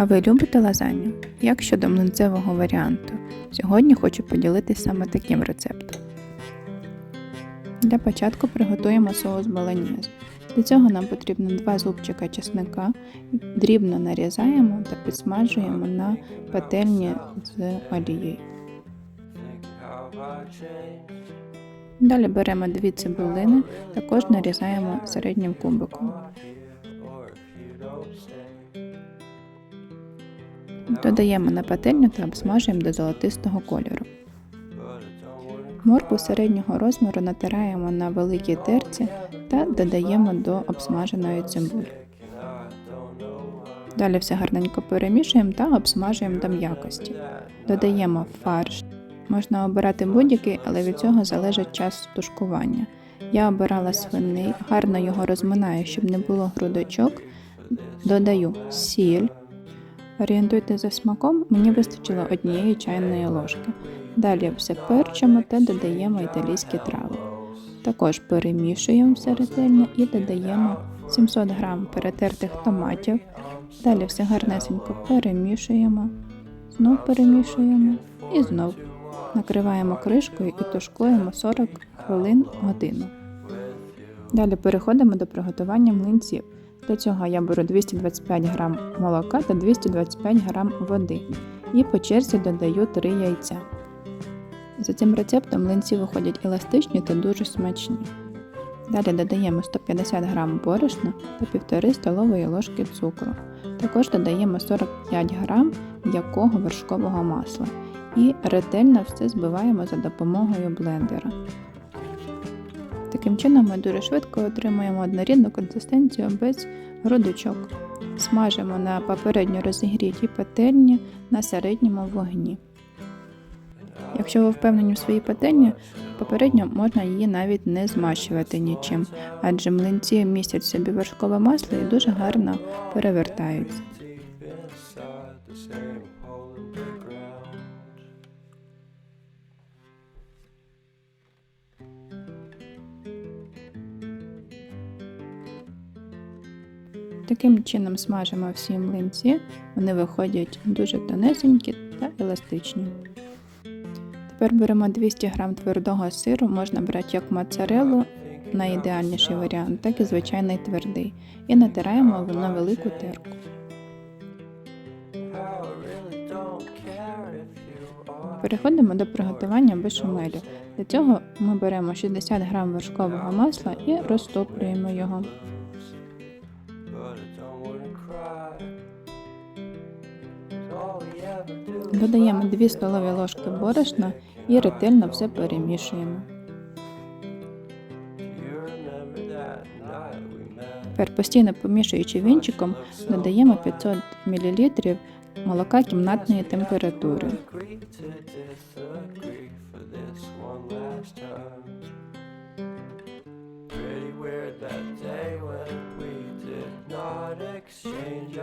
А ви любите лазанью? Як щодо млинцевого варіанту? Сьогодні хочу поділитися саме таким рецептом. Для початку приготуємо соус болоньєз. Для цього нам потрібно 2 зубчика чесника, дрібно нарізаємо та підсмажуємо на пательні з олією. Далі беремо дві цибулини, також нарізаємо середнім кубиком. Додаємо на пательню та обсмажуємо до золотистого кольору. Моркву середнього розміру натираємо на великій терці та додаємо до обсмаженої цибулі. Далі все гарненько перемішуємо та обсмажуємо до м'якості. Додаємо фарш. Можна обирати будь-який, але від цього залежить час тушкування. Я обирала свиний, гарно його розминаю, щоб не було грудочок. Додаю сіль. Орієнтуйте за смаком, мені вистачило однієї чайної ложки. Далі все перчимо та додаємо італійські трави. Також перемішуємо все ретельно і додаємо 700 г перетертих томатів. Далі все гарнесенько перемішуємо, знов перемішуємо і знов. Накриваємо кришкою і тушкуємо 40 хвилин годину. Далі переходимо до приготування млинців. Для цього я беру 225 г молока та 225 г води і по черзі додаю 3 яйця. За цим рецептом млинці виходять еластичні та дуже смачні. Далі додаємо 150 г борошна та 1,5 столової ложки цукру. Також додаємо 45 г м'якого вершкового масла і ретельно все збиваємо за допомогою блендера. Таким чином ми дуже швидко отримуємо однорідну консистенцію без грудочок. Смажимо на попередньо розігрітій пательні на середньому вогні. Якщо ви впевнені в своїй пательні, попередньо можна її навіть не змащувати нічим, адже млинці містять в собі вершкове масло і дуже гарно перевертаються. Таким чином смажимо всі млинці, вони виходять дуже тонесенькі та еластичні. Тепер беремо 200 г твердого сиру, можна брати як моцарелу, найідеальніший варіант, так і звичайний твердий, і натираємо на велику терку. Переходимо до приготування бешамелю. Для цього ми беремо 60 г вершкового масла і розтоплюємо його. Додаємо 2 столові ложки борошна і ретельно все перемішуємо. Тепер постійно помішуючи вінчиком, додаємо 500 мл молока кімнатної температури.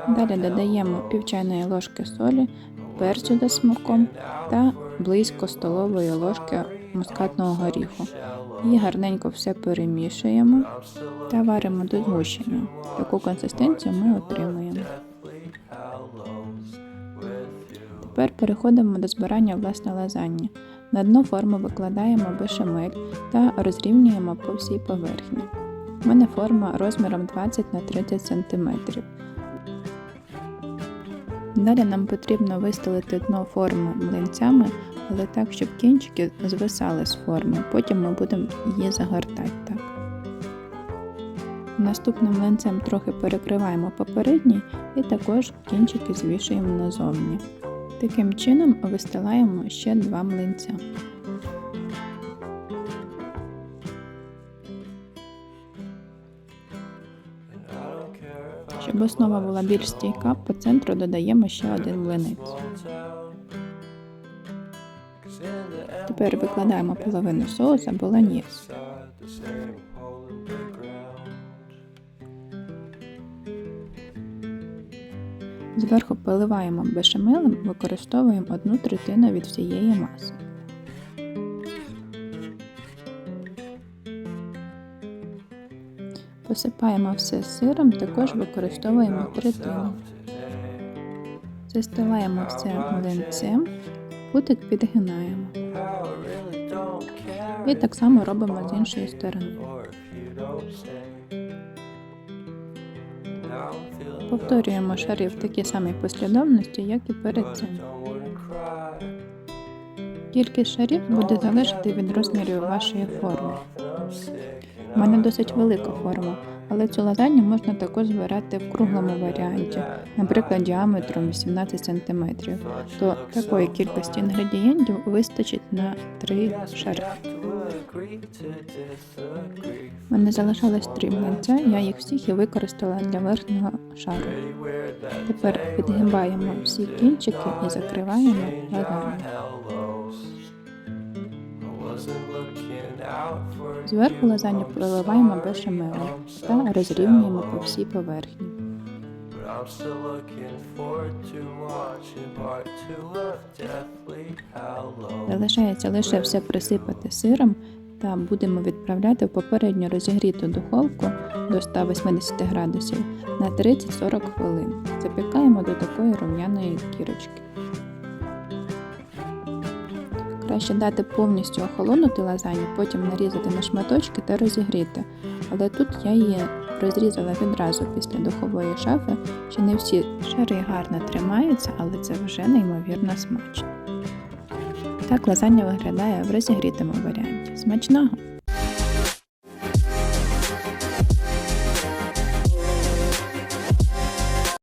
Далі додаємо пів чайної ложки солі, перцю за смаком та близько столової ложки мускатного горіху. І гарненько все перемішуємо та варимо до згущення. Таку консистенцію ми отримуємо. Тепер переходимо до збирання власне лазаньї. На дно форму викладаємо бешамель та розрівнюємо по всій поверхні. У мене форма розміром 20 на 30 см. Далі нам потрібно вистелити дно форми млинцями, але так, щоб кінчики звисали з форми. Потім ми будемо її загортати так. Наступним млинцем трохи перекриваємо попередній і також кінчики звішуємо назовні. Таким чином вистилаємо ще два млинця. Щоб основа була більш стійка, по центру додаємо ще один млинець. Тепер викладаємо половину соуса болоньєз. Зверху поливаємо бешамелем, використовуємо одну третину від всієї маси. Посипаємо все сиром, також використовуємо третину. Застилаємо все млинцем, кутик підгинаємо. І так само робимо з іншої сторони. Повторюємо шари в такій самій послідовності, як і перед цим. Кількість шарів буде залежати від розмірів вашої форми. У мене досить велика форма, але цю лазанью можна також збирати в круглому варіанті, наприклад, діаметром 18 см. То такої кількості інгредієнтів вистачить на 3 шари. У мене залишалось 3 млинця, я їх всіх і використала для верхнього шару. Тепер підгибаємо всі кінчики і закриваємо лазанью. Зверху лазанью проливаємо бешамелем та розрівнюємо по всій поверхні. Залишається лише все присипати сиром та будемо відправляти в попередньо розігріту духовку до 180 градусів на 30-40 хвилин. Запікаємо до такої рум'яної кірочки. Краще дати повністю охолонути лазанью, потім нарізати на шматочки та розігріти. Але тут я її розрізала відразу після духової шафи, що не всі шари гарно тримаються, але це вже неймовірно смачно. Так лазання виглядає в розігрітому варіанті. Смачного!